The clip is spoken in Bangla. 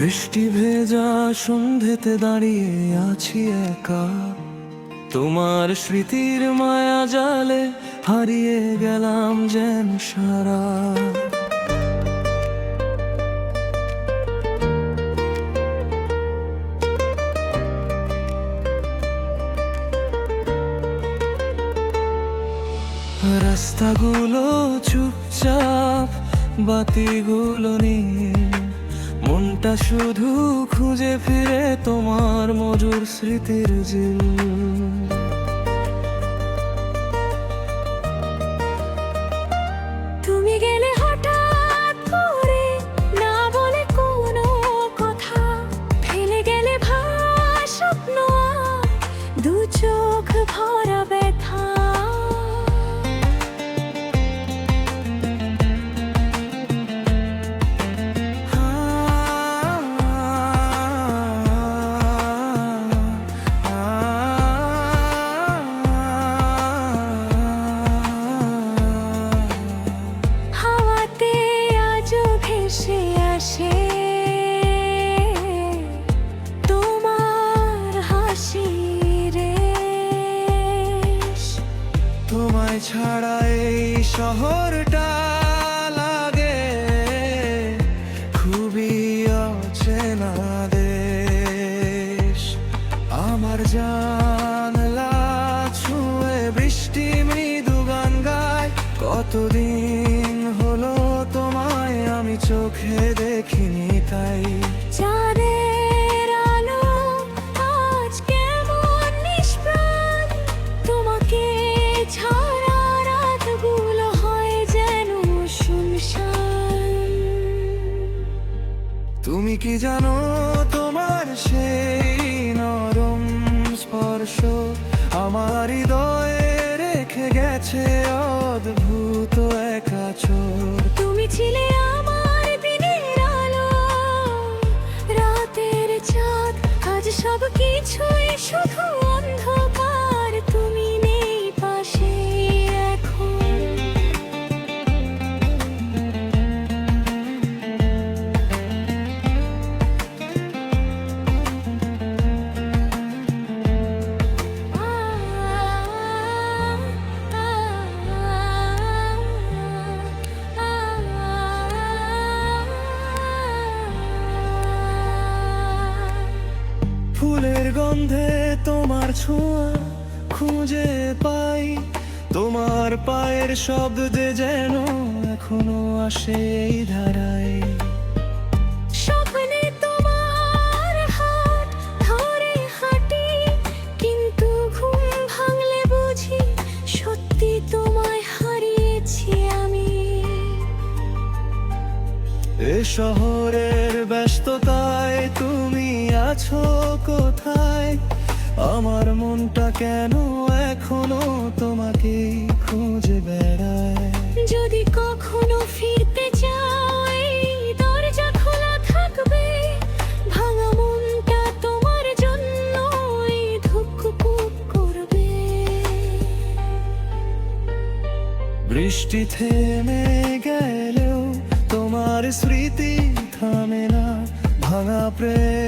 বৃষ্টি ভেজা সন্ধেতে দাঁড়িয়ে আছি একা। তোমার স্মৃতির মায়া জালে হারিয়ে গেলাম যেন সারা। রাস্তাগুলো চুপচাপ, বাতিগুলো নিয়ে মনটা শুধু খুঁজে ফিরে তোমার মজুর স্মৃতির জিল তোমায় ছাড়া এই শহরটা লাগে খুবই অচেনা দেশ। আমার জানলা ছুঁয়ে বৃষ্টি, মৃদু গান গায়। কতদিন হলো তোমায় আমি চোখে দেখিনি তাই। কি জানো তোমার সেই নরম স্পর্শ? আমার হৃদয়ে রেখে গেছে অদ্ভুত একা চোর। তুমি ছিলে আমার দিনের আলো, রাতের চাঁদ, আজ সব কিছুই শুধু ফুলের গন্ধে তোমার ছোঁয়া খুঁজে পাই। তোমার পায়ের শব্দে যেন এখনও আসে এই ধারায়। তোমার হাত আছো কোথায়? আমার মনটা কেন এখনও তোমাকে খুঁজে বেড়ায়? যদি কখনো ফিরতে চাও এই দরজা খোলা থাকবে ভাঙা মনটা তোমার জন্য ধুকপুক করবে। বৃষ্টি থেমে গেলেও তোমার স্মৃতি থামে না ভাঙা প্রেম।